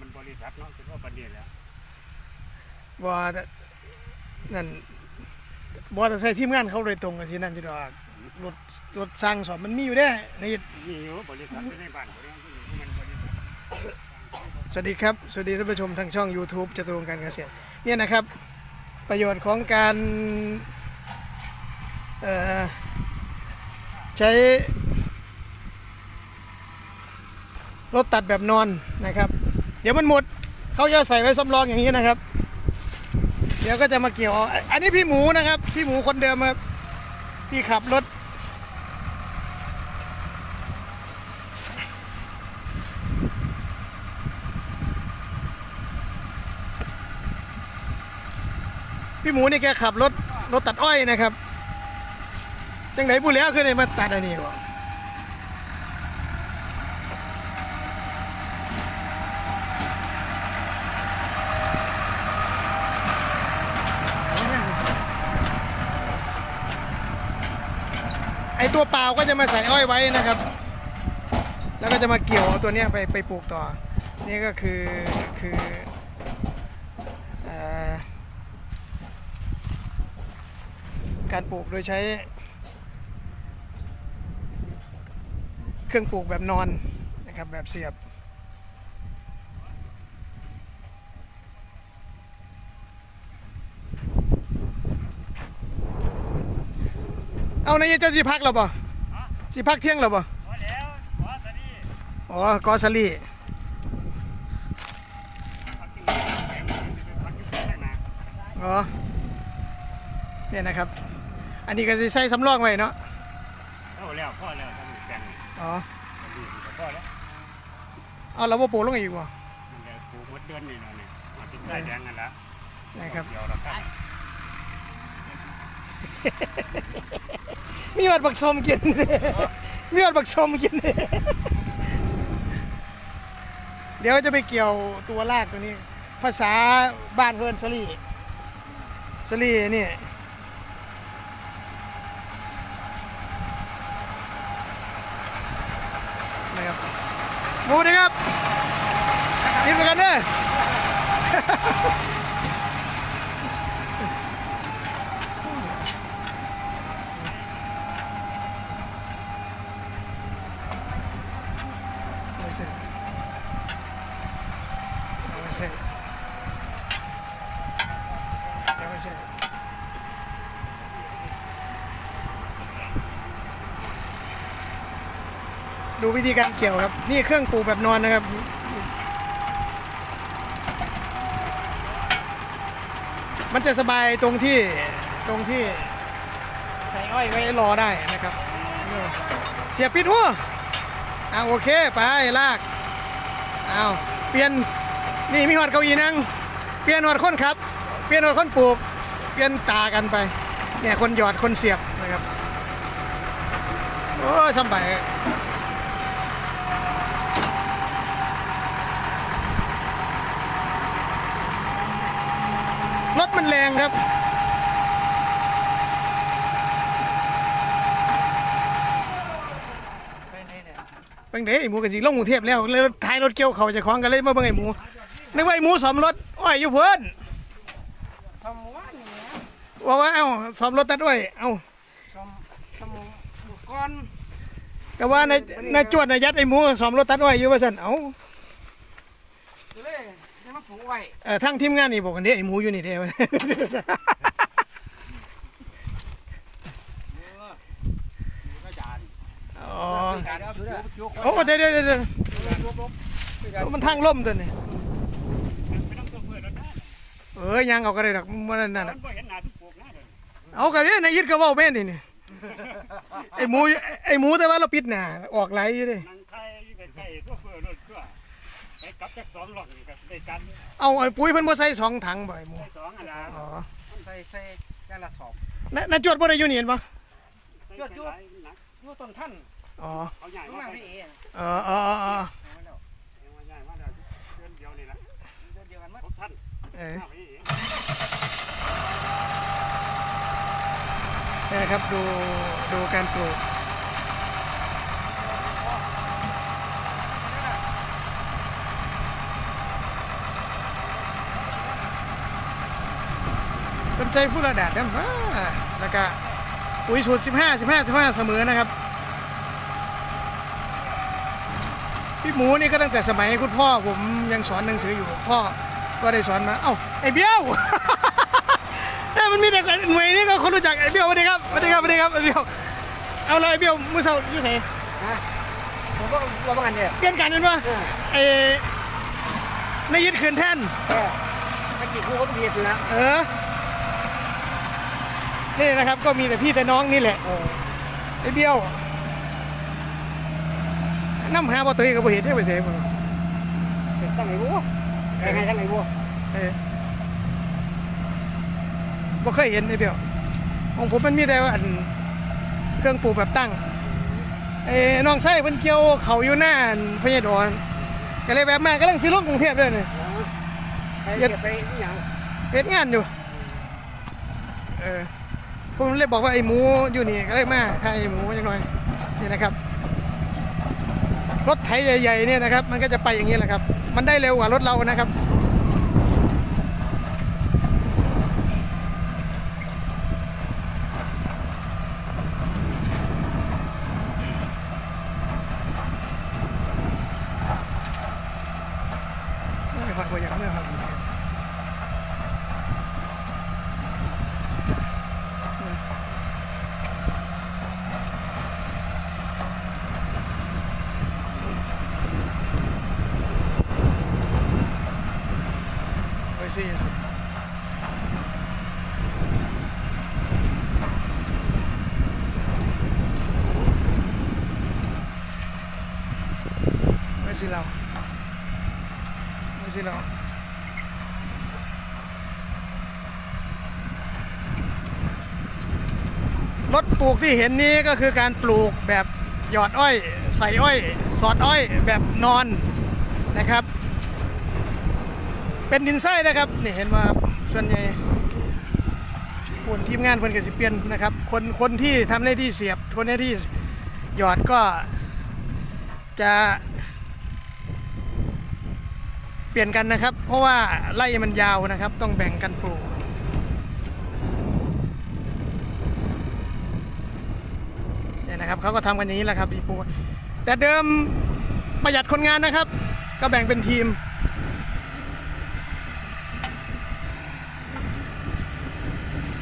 มันบริษัทเนาะคือว่าประเดี๋ยวแล้วบ่นั่นบ่แต่ใส่ทีมงานเขาโดยตรงกันสินั่นอยู่ดอกรถรถสร้างสอบมันมีอยู่เด้ในมีอยู่บริษัทไม่ได้บ้านบริษัทมันบริษัทสวัสดีครับ สวัสดีท่านผู้ชมทางช่อง YouTube จตุรงค์การเกษตรเนี่ยนะครับ ประโยชน์ของการเอ่อใช้รถตัดแบบนอนนะครับ เดี๋ยวมันหมดเขาจะใส่ไว้สำรองอย่างนี้นะครับ เดี๋ยวก็จะมาเกี่ยว อันนี้พี่หมูนะครับ พี่หมูคนเดิมครับที่ขับรถ พี่หมูนี่แกขับรถรถตัดอ้อยนะครับจังไหนบุแล้วคือได้มาตัดอันนี้วะ ตัวเปล่าก็จะมาใส่อ้อยไว้นะครับ แล้วก็จะมาเกี่ยวเอาตัวนี้ไปไปปลูกต่อ นี่ก็คือคืออการปลูกโดยใช้ เครื่องปลูกแบบนอนนะครับแบบเสียบ เอาในายเจ้าสิพักเราบ่สิพักเที่ยงเราบ่พอแล้วพอตอนนี้อ๋อกอสลีพักกินพักกินแค่ไหนอ๋อเนี่ยนะครับ อันนี้ก็จะใส่สำรองไว้เนาะเอาแล้วพอแล้วทำแปลงอ๋อดีก็พอแล้วเอาเราบ่ปลูกลงอีกบ่มันจะปลูกหมดเดือนนี่เนาะเนี่ยมากินได้แดงกันละนะครับเดี๋ยวเราครับ มีหอดบักสมกินมีหอดบักสมกิน เดี๋ยวจะไปเกี่ยวตัวลากตัวนี้ ภาษาบ้านเฮินสลีสลีนี่นะครับหมูนะครับกินไปกันเด้อ ไม่ใช่ไม่ ใช่ยังไม่ใช่ดูวิธีการเกี่ยวครับ นี่เครื่องปลูกแบบนอนนะครับมันจะสบายตรงที่ตรงที่ใส่อ้อยไว้รอได้นะครับ เสียบปิดหัวเอาโอเค ไป ลาก เอาเปลี่ยน นี่มีหอดเก้าอี้นั่งเปลี่ยนหอดคนขับ เปลี่ยนหอดคนปลูก เปลี่ยนตากันไปเนี่ยคนหยอดคนเสียบนะครับโอ้ยสำบายรถมันแรงครับเป็นเด้ไอหมูกันสิลงกรุงเทพแล้วเลยท้ายรถเกี่ยวเขาจะคล้องกันเลยมาเบิ่งไอหมู นึกว่าไอ้หมูสอมรถอ้อยอยู่เพิ่นทำว่านี่นะว่าว่าเอ้าสอมรถตัดอ้อยเอ้าทำทำบุกก้อนก็ว่าในในจวดในยัดไอ้หมูสอมรถตัดอ้อยอยู่ว่าซั่นเอ้าเลยจะมาปลูกไว้เอ่อทั้งทีมงานนี่บอกกันเด้ไอ้หมูอยู่นี่เด้ก็จานอ๋อการเอายกยกโอ้เดี๋ยวเดี๋ยวเดี๋ยวเดี๋ยวยกลบมันทางล่มตัวนี่ ไม่ต้องตัวเพื่อนรถนะ เอ้ยยังเอาก็ได้ดอกมันนั่นมัน่ะนบ่เห็นหน้าทุกปลูกนะเดี๋ยวเอากันเด้ในยิดก็เว้าแม่นนี่นี่ไอ้หมูไอ้หมูแต่ว่าเราปิดหน้าออกไหลอยู่เด้นั่งไทยไปไทยตัวเพื่อนรถตัวไปกลับจากสองหลอกนี่ก็ได้กันเอาไอ้ปุ๋ยเพิ่นบ่ใส่สองถังบ่ไอ้หมูได้สองอันละอ๋อใส่ใส่ยางละสอบน่ะน่ะจวดบ่ได้อยู่นี่เห็นบ่ยอดยอดนะอยู่ต้นท่านอ๋อเอาใหญ่ตรงมานั้นไป พี่เองเออเออเออ เออนะครับดูดูการปลูกเป็นใจฟุตระดับนะแล้วก็อุ้ยสูตร15 15 15 เสมอนะครับ พี่หมูนี่ก็ตั้งแต่สมัยคุณพ่อผมยังสอนหนังสืออยู่พ่อ ก็ได้สอนมา เอ้าไอ้เบี้ยวเอ้ยมันมีแต่หน่วยนี้ก็คนรู้จักไอ้เบี้ยวสวัสดีครับสวัสดีครับสวัสดีครับไอ้เบี้ยว เอาเลยไอ้เบี้ยวมือเสาอยู่ไหนผมก็ว่าบางอันเนี่ยเปลี่ยนกันนั่นวะไอ้ในยึดขืนแท่นเออตะกี้ครูก็ต้องเรียนอยู่แล้วเออนี่นะครับก็มีแต่พี่แต่น้องนี่แหละเออไอ้เบี้ยวน้ำหาบ่ตัวเองก็บ่เห็นได้ไปเสียบ่เด็กตั้งไหนวั วไงไงตั้งไหนวัวเออบ่เคยเห็นไอ้เบี้ยวของผมมันมีแต่ว่าอันเครื่องปลูกแบบตั้งไอ้น้องไส้เพิ่นเกี่ยวเขาอยู่หน้าอันพญาดอนก็เลยแบบมากำลังสิลงกรุงเทพเลยนี่ไปเก็บไปอย่างเฮ็ดงานอยู่เออผมเลยบอกว่าไอ้หมูอยู่นี่ก็เลยมาถ่ายไอ้หมูจังหน่อยนี่นะครับ รถไถใหญ่ๆเนี่ยนะครับ มันก็จะไปอย่างนี้แหละครับ มันได้เร็วกว่ารถเรานะครับ ไม่ค่อยอยากเมื่อครับ Pues sí, eso. Pues sí, lao. Pues sí, lao. รถปลูกที่เห็นนี้ก็คือการปลูกแบบหยอดอ้อย ใส่อ้อย สอดอ้อยแบบนอนนะครับ เป็นดินไส้นะครับนี่เห็นว่าส่วนใหญ่คนทีมงานคนกสิเปลียนนะครับ คนคนที่ทำหน้าที่เสียบคนหน้าที่หยอดก็จะเปลี่ยนกันนะครับ เพราะว่าไล่มันยาวนะครับ ต้องแบ่งกันปลูกเนี่ยนะครับเขาก็ทำกันอย่างนี้แหละครับพี่ปูแต่เดิมประหยัดคนงานนะครับ ก็แบ่งเป็นทีม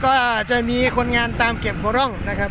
ก็จะมีคนงานตามเก็บหัวร่องนะครับ